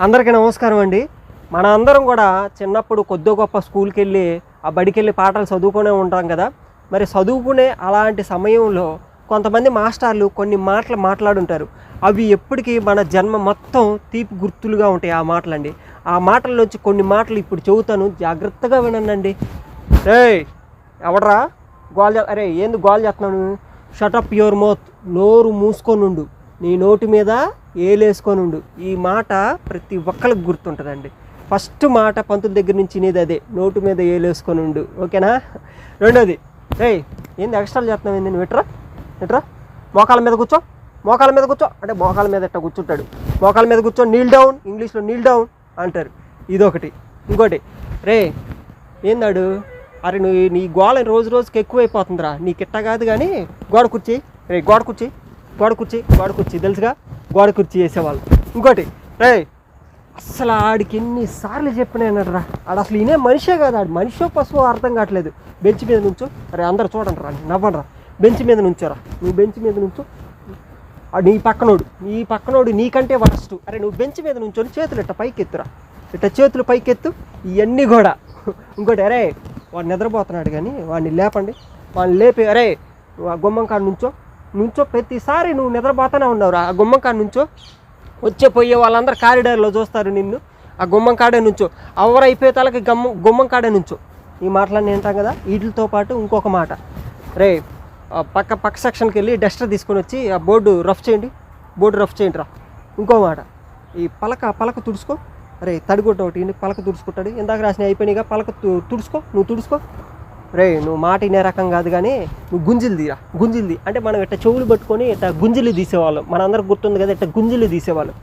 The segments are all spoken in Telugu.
అందరికీ నమస్కారం అండి. మన అందరం కూడా చిన్నప్పుడు కొద్ది గొప్ప స్కూల్కి వెళ్ళి ఆ బడికి వెళ్ళి పాటలు చదువుకునే ఉంటాం కదా. మరి చదువుకునే అలాంటి సమయంలో కొంతమంది మాస్టర్లు కొన్ని మాటలు మాట్లాడుంటారు. అవి ఎప్పటికీ మన జన్మ మొత్తం తీపి గుర్తులుగా ఉంటాయి ఆ మాటలండి. ఆ మాటల్లోంచి కొన్ని మాటలు ఇప్పుడు చెబుతాను. జాగ్రత్తగా వినండి ఏయ్ ఎవడరా? గోల్ చే- అరే ఏంది గోల్ చేస్తున్నాను షటప్ యువర్ మౌత్ నోరు మూసుకొనుండు నీ నోటి మీద ఏలేసుకొనుండు ఈ మాట ప్రతి ఒక్కరికి గుర్తుంటుందండి. ఫస్ట్ మాట పంతుల దగ్గర నుంచి నేది అదే. నోటు మీద ఏలేసుకొనుండు ఓకేనా? రెండోది. రే ఏంది ఎక్స్ట్రాలు చేస్తున్నావు ఏంది? విట్రా విట్రా మోకాల మీద కూర్చో. మోకాల మీద కూర్చో. అంటే మోకాల మీద ఎట్ట కూర్చుంటాడు? మోకాల మీద కూర్చో నీల్ డౌన్ ఇంగ్లీష్లో నీల్ డౌన్ అంటారు. ఇదొకటి. ఇంకోటి. రే ఏందాడు? అరే నువ్వు నీ గోళ రోజు రోజుకి ఎక్కువైపోతుందిరా. నీకు ఇట్ట కాదు కానీ గోడ కుర్చీ. రే గోడ కుర్చీ. గోడ కుర్చీ. గోడ కుర్చీ. తెలుసుగా? గోడ కుర్చీ చేసేవాళ్ళు. ఇంకోటి రే అసలు ఆడికి ఎన్నిసార్లు చెప్పినానరా ఆడు అసలు ఈయనే మనిషే కాదు ఆడు. మనిషో పశువు అర్థం కావట్లేదు. బెంచ్ మీద నుంచో అరే అందరు చూడండి రా నవ్వండి రా. బెంచ్ మీద నుంచోరా నువ్వు బెంచ్ మీద నుంచో. ఆ నీ పక్కనోడు నీ పక్కనోడు నీకంటే వరస్ట్. అరే నువ్వు బెంచ్ మీద నుంచొని చేతులు ఇట్ట పైకెత్తురా. ఇట్ట చేతులు పైకెత్తు ఇవన్నీ కూడా. ఇంకోటి అరే వాడు నిద్రపోతున్నాడు కానీ వాడిని లేపండి. వాడిని లేపి అరే నువ్వు ఆ గుమ్మం కాడ నుంచో. నుంచో ప్రతిసారి నువ్వు నిద్రపోతూనే ఉన్నావురా. ఆ గుమ్మం కాడ నుంచో వచ్చే పోయే వాళ్ళందరూ కారిడార్లో చూస్తారు నిన్ను. ఆ గుమ్మం కాడే నుంచో. అవర్ అయిపోయే తలకి గమ్మ గుమ్మం కాడే నుంచో. ఈ మాటలన్నీ వింటాం కదా? వీటితో పాటు ఇంకొక మాట. రే పక్క పక్క సెక్షన్కి వెళ్ళి డస్టర్ తీసుకొని వచ్చి ఆ బోర్డు రఫ్ చేయండి. బోర్డు రఫ్ చేయండి రా ఇంకో మాట. ఈ పలక పలక తుడుచుకో. అరే తడిగుడ్డ ఒకటి పలక తుడుచుకుంటాడు. ఇందాక రాసిన అయిపోయినాయిగా. పలక తు- తుడుచుకో. నువ్వు తుడుచుకో. రే నువ్వు మాట వినే రకం కాదు కానీ నువ్వు గుంజిలు తీరా గుంజిలు తీ. అంటే మనం ఇట్ట చెవులు పట్టుకొని ఇట్ట గుంజిలు తీసేవాళ్ళం. మనందరికి గుర్తుంది కదా ఇట్ట గుంజిలు తీసేవాళ్ళం.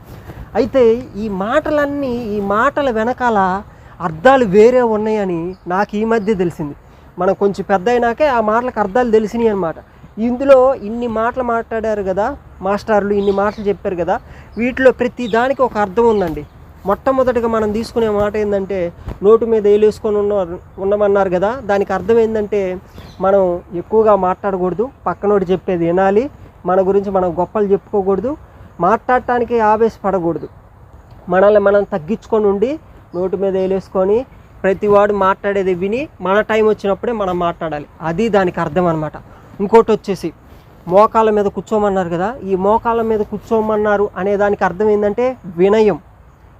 అయితే ఈ మాటలన్నీ ఈ మాటల వెనకాల అర్థాలు వేరే ఉన్నాయని నాకు ఈ మధ్య తెలిసింది. మనం కొంచెం పెద్ద అయినాకే ఆ మాటలకు అర్థాలు తెలిసినాయి అనమాట ఇందులో ఇన్ని మాటలు మాట్లాడారు కదా మాస్టర్లు ఇన్ని మాటలు చెప్పారు కదా వీటిలో ప్రతి దానికి ఒక అర్థం ఉందండి. మొట్టమొదటిగా మనం తీసుకునే మాట ఏంటంటే నోటు మీద వేలేసుకొని ఉన్న ఉండమన్నారు కదా దానికి అర్థం ఏంటంటే మనం ఎక్కువగా మాట్లాడకూడదు పక్కనోడు చెప్పేది వినాలి మన గురించి మనం గొప్పలు చెప్పుకోకూడదు మాట్లాడటానికి ఆవేశపడకూడదు. మనల్ని మనం తగ్గించుకొని ఉండి నోటు మీద వేలేసుకొని ప్రతివాడు మాట్లాడేది విని మన టైం వచ్చినప్పుడే మనం మాట్లాడాలి. అది దానికి అర్థం అనమాట ఇంకోటి వచ్చేసి మోకాళ్ళ మీద కూర్చోమన్నారు కదా ఈ మోకాళ్ళ మీద కూర్చోమన్నారు అనే దానికి అర్థం ఏంటంటే వినయం.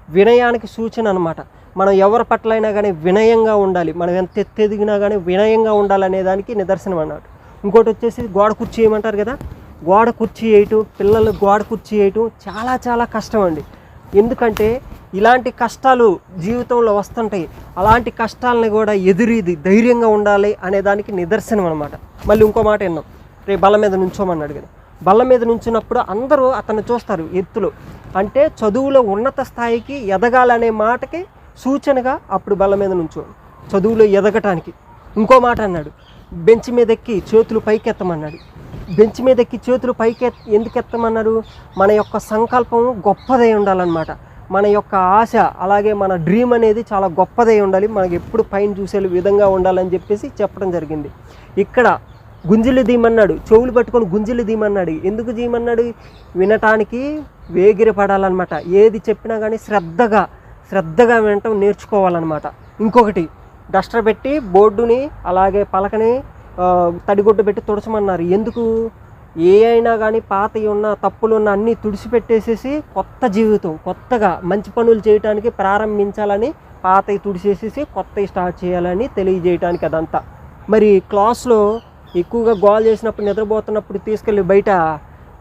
వినయానికి సూచన అనమాట మనం ఎవరి పట్ల అయినా కానీ వినయంగా ఉండాలి. మనం ఎంత ఎత్తెదిగినా కానీ వినయంగా ఉండాలనే దానికి నిదర్శనం అన్నమాట. ఇంకోటి వచ్చేసి గోడ కుర్చీ వేయమంటారు కదా? గోడ కుర్చీ వేయటం పిల్లలు గోడ కుర్చీ వేయటం చాలా చాలా కష్టం అండి. ఎందుకంటే ఇలాంటి కష్టాలు జీవితంలో వస్తుంటాయి. అలాంటి కష్టాలని కూడా ఎదురీది ధైర్యంగా ఉండాలి అనే దానికి నిదర్శనం అనమాట మళ్ళీ ఇంకో మాట విన్నాం. రేపు బల్ల మీద నుంచోమన్నాడు కదా బల్ల మీద నుంచినప్పుడు అందరూ అతన్ని చూస్తారు ఎత్తులో. అంటే చదువులో ఉన్నత స్థాయికి ఎదగాలనే మాటకి సూచనగా అప్పుడు బల్ల మీద నుంచో చదువులో ఎదగటానికి. ఇంకో మాట అన్నాడు బెంచ్ మీద ఎక్కి చేతులు పైకి ఎత్తమన్నాడు బెంచ్ మీద ఎక్కి చేతులు పైకి ఎందుకు ఎత్తమన్నారు మన యొక్క సంకల్పం గొప్పదై ఉండాలన్నమాట. మన యొక్క ఆశ అలాగే మన డ్రీమ్ అనేది చాలా గొప్పదై ఉండాలి. మనకి ఎప్పుడు పైన చూసే విధంగా ఉండాలని చెప్పేసి చెప్పడం జరిగింది. ఇక్కడ గుంజిలు దీమన్నాడు చెవులు పట్టుకొని గుంజిలు దీమన్నాడు ఎందుకు దీమన్నాడు వినటానికి వేగిరి పడాలన్నమాట ఏది చెప్పినా కానీ శ్రద్ధగా శ్రద్ధగా వినటం నేర్చుకోవాలన్నమాట. ఇంకొకటి డస్టర్ పెట్టి బోర్డుని అలాగే పలకని తడిగుడ్డ పెట్టి తుడచమన్నారు. ఎందుకు? ఏ అయినా కానీ పాత ఉన్న తప్పులు ఉన్న అన్నీ తుడిచిపెట్టేసేసి కొత్త జీవితం కొత్తగా మంచి పనులు చేయడానికి ప్రారంభించాలని పాతవి తుడిచేసేసి కొత్తవి స్టార్ట్ చేయాలని తెలియజేయడానికి అదంతా. మరి క్లాస్లో ఎక్కువగా గోల్ చేసినప్పుడు నిద్రపోతున్నప్పుడు తీసుకెళ్ళి బయట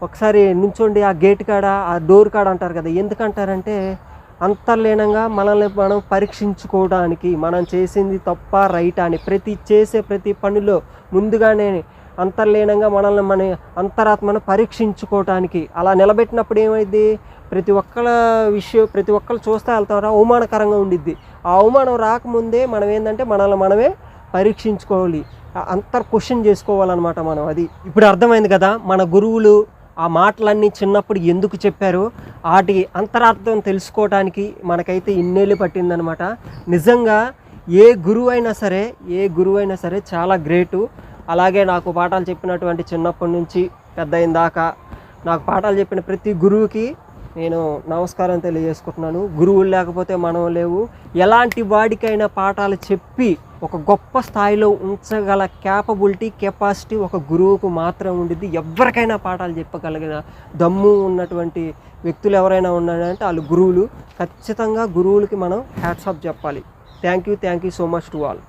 ఒకసారి నుంచోండి ఆ గేట్ కాడ ఆ డోర్ కాడ అంటారు కదా ఎందుకంటారంటే అంతర్లీనంగా మనల్ని మనం పరీక్షించుకోవడానికి మనం చేసింది తప్ప రైట్ అని ప్రతి చేసే ప్రతి పనిలో ముందుగానే అంతర్లీనంగా మనల్ని మన అంతరాత్మను పరీక్షించుకోవటానికి అలా నిలబెట్టినప్పుడు ఏమైంది ప్రతి ఒక్కళ్ళ విషయం ప్రతి ఒక్కళ్ళు చూస్తే వెళ్తారా అవమానకరంగా ఉండిద్ది. ఆ అవమానం రాకముందే మనం ఏంటంటే మనల్ని మనమే పరీక్షించుకోవాలి. అంతర్ క్వశ్చన్ చేసుకోవాలన్నమాట మనం అది. ఇప్పుడు అర్థమైంది కదా మన గురువులు ఆ మాటలన్నీ చిన్నప్పుడు ఎందుకు చెప్పారు వాటి అంతరార్థం తెలుసుకోవడానికి మనకైతే ఇన్నేళ్ళు పట్టిందనమాట. నిజంగా ఏ గురువు అయినా సరే ఏ గురువు అయినా సరే చాలా గ్రేటు. అలాగే నాకు పాఠాలు చెప్పినటువంటి చిన్నప్పటి నుంచి పెద్ద అయిన దాకా నాకు పాఠాలు చెప్పిన ప్రతి గురువుకి నేను నమస్కారం తెలియజేసుకుంటున్నాను. గురువులు లేకపోతే మనం లేవు. ఎలాంటి వాడికైనా పాఠాలు చెప్పి ఒక గొప్ప స్థాయిలో ఉంచగల క్యాపబిలిటీ కెపాసిటీ ఒక గురువుకు మాత్రం ఉండిద్ది. ఎవరికైనా పాఠాలు చెప్పగలిగిన దమ్ము ఉన్నటువంటి వ్యక్తులు ఎవరైనా ఉన్నారంటే వాళ్ళు గురువులు. ఖచ్చితంగా గురువులకి మనం హ్యాట్సాప్ చెప్పాలి. Thank you thank you so much to all